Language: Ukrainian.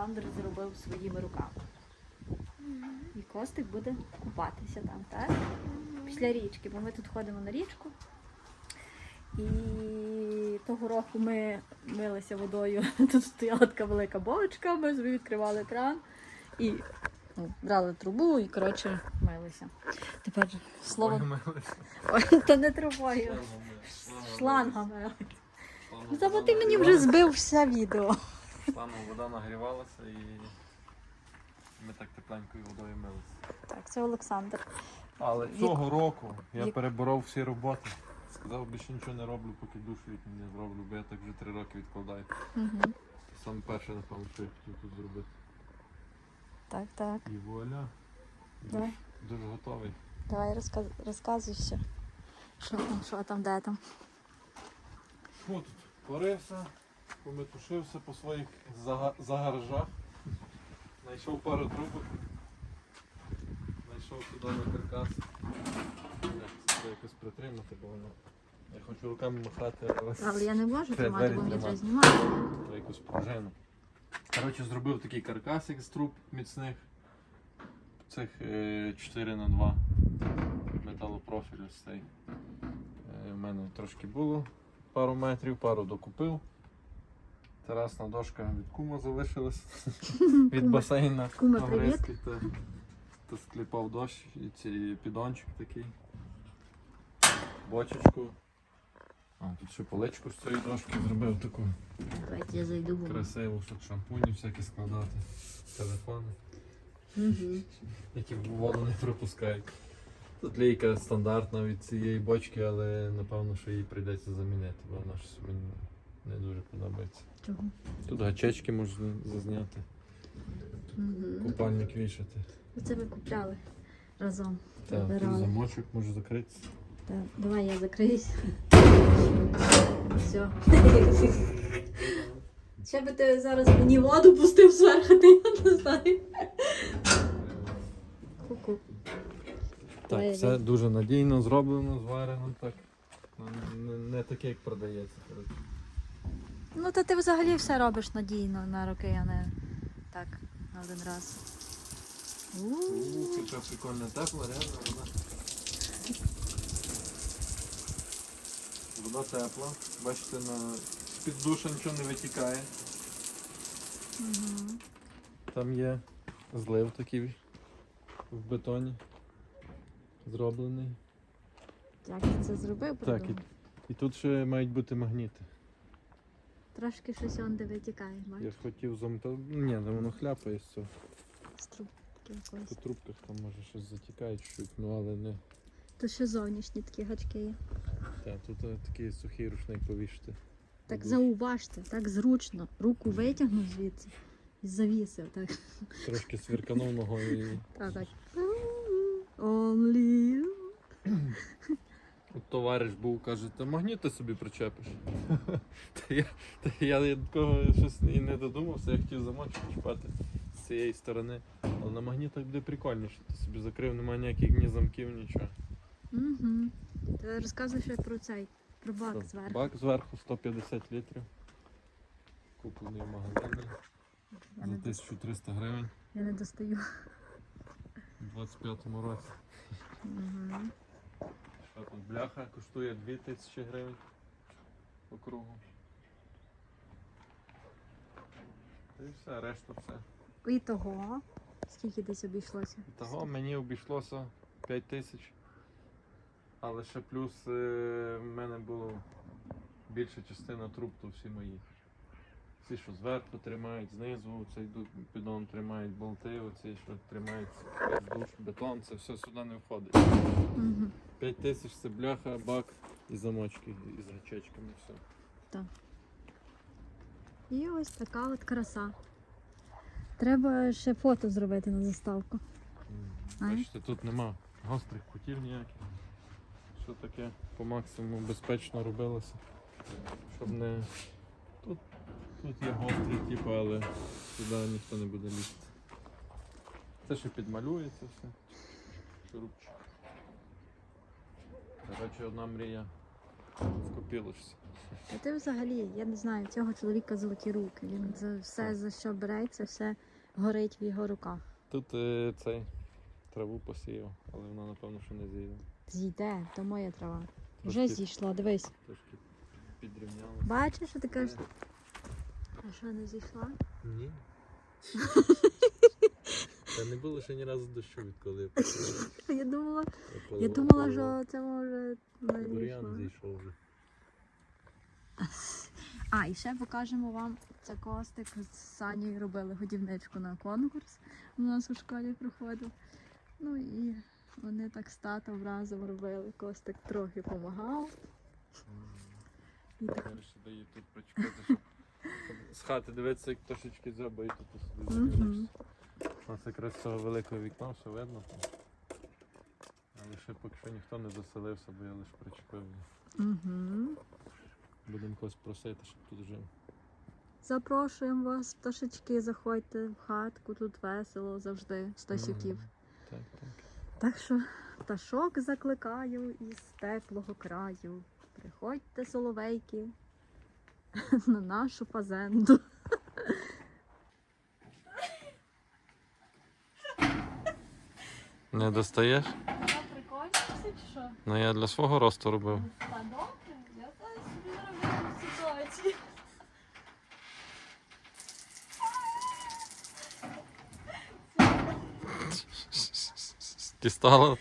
Олександр зробив своїми руками. І Костик буде купатися там, так? Після річки, бо ми тут ходимо на річку. І того року ми милися водою. Тут стояла така велика бочка, ми собі відкривали кран і ну, брали трубу і, коротше, милися. Тепер слово Ой, то не трубою. Шлангами. Шлангами. Шлангами. Шлангами. Шлангами. Шлангами. Шлангами. Ти мені вже збив все відео. Шлангом вода нагрівалася і ми так тепленькою водою милися. Так, це Олександр. Але Вік- цього року я Вік- переборов всі роботи. Сказав, більше нічого не роблю, поки душ літній не зроблю, бо я так вже три роки відкладаю. Угу. Саме перше, напевно, що я хотів тут зробити. Так, так. І вуаля. Давай. дуже готовий. Давай розказ... розказуй все. Що там, що там, де там. О, тут порився, пометушився по своїх зага- загаражах. Знайшов пару трубок. Знайшов туди на каркас. Це треба якось притримати, бо воно. Я хочу руками махати, але Але я не можу тримати, бо мені треба знімати. то якусь пружину. Коротше, зробив такий каркасик з труб міцних. Цих 4 на 2 металопрофілю з цей. У мене трошки було пару метрів, пару докупив. Терасна дошка від кума залишилась від басейна. Кума, Тавриський, та, скліпав дощ і цей підончик такий. Бочечку. А, тут ще поличку з цієї дошки зробив таку Давайте я зайду красиву, щоб шампуні всякі складати, телефони, Угу. які воду не пропускають. Тут лейка стандартна від цієї бочки, але напевно, що її прийдеться замінити, бо вона щось мені не дуже подобається. Чого? Тут гачечки можна зазняти, Угу. купальник вішати. Оце ми купляли разом. Так, тут Вибирали. замочок може закритися. Так, давай я закриюсь. Все. Ще би ти зараз мені воду пустив зверху, ти я не знаю. Ку-ку. Ой, Так, все дуже надійно зроблено, зварено так. Ну, Не, не таке, як продається. коротше. Ну, то ти взагалі все робиш надійно на роки, а не так, на один раз. У-у-у. Ух, яка прикольна тепла, реально вода. Вода тепла. Бачите, на... з-під душа нічого не витікає. Мгм. Там є злив такий в бетоні. Зроблений. Як ти це зробив? Так, і, придумав? і тут ще мають бути магніти. Трошки щось он де витікає, Я бачиш? хотів замотати. Ні, там воно хляпає з цього. З трубки По якоїсь. трубках там може щось затікає чуть-чуть, ну але не. То ще зовнішні такі гачки є. Так, тут е, такий сухий рушник повішати. Так зауважте, так зручно. Руку витягнув звідси і завісив. Так. Трошки свірканув ногою і. Так, так. Only you. От товариш був, каже, та магніти собі причепиш. та я, та я такого щось і не додумався, я хотів замочок чіпати з цієї сторони. Але на магнітах буде прикольніше. Ти собі закрив, немає ніяких ні замків, нічого. Угу. Ти розказуй ще про цей, про бак Так, зверху. Бак зверху 150 літрів. Куплений в магазині Я за 1300 гривень я не достаю. у 25-му році. Угу. Тут бляха коштує 2000 гривень по кругу. І все, решта все. І того. Скільки десь обійшлося? Того мені обійшлося 5 тисяч. Але ще плюс е, в мене було більша частина труб, то всі мої. Всі, що зверху тримають, знизу цей піддон тримають болти, оці, що тримають душ, бетон, це все сюди не входить. Угу. 5 тисяч це бляха, бак і замочки із гачечками, все. Так. І ось така от краса. Треба ще фото зробити на заставку. Бачите, тут нема гострих кутів ніяких. Що таке по максимуму безпечно робилося. Щоб не. Тут, тут є гострі, типу, але сюди ніхто не буде лізти. Це ще підмалюється все. Шурупчик. Коротше, одна мрія скопілишся. А ти взагалі, я не знаю, цього чоловіка золоті руки. Він за все, за що береться, все горить в його руках. Тут е, цей траву посіяв, але вона напевно що не зійде. Зійде, то моя трава. Вже Трошки- зійшла, дивись. Трошки підрівняла. Бачиш, що ти кажеш? А що не зійшла? Ні. Та не було ще ні разу дощу, відколи я думала, Я думала, що це може бур'ян зійшов вже. А, і ще покажемо вам це костик з Санєю робили годівничку на конкурс. У нас у школі проходив. Ну і вони так з татом разом робили. Костик трохи допомагав. З хати дивитися, як трошечки дзьоба і тут собі У нас якраз з цього великого вікна все видно. Але ще поки що ніхто не заселився, бо я лише причепив. Угу. Будемо когось просити, щоб тут жив. Запрошуємо вас, пташечки, заходьте в хатку, тут весело завжди, Стасюків. Мгм. Так, так. Так що пташок закликаю із теплого краю. Приходьте, соловейки, на нашу фазенду. Не достаєш? прикольніше чи що? Ну я для свого росту робив. Та добре, я собі зроблю ситуацію. Дістала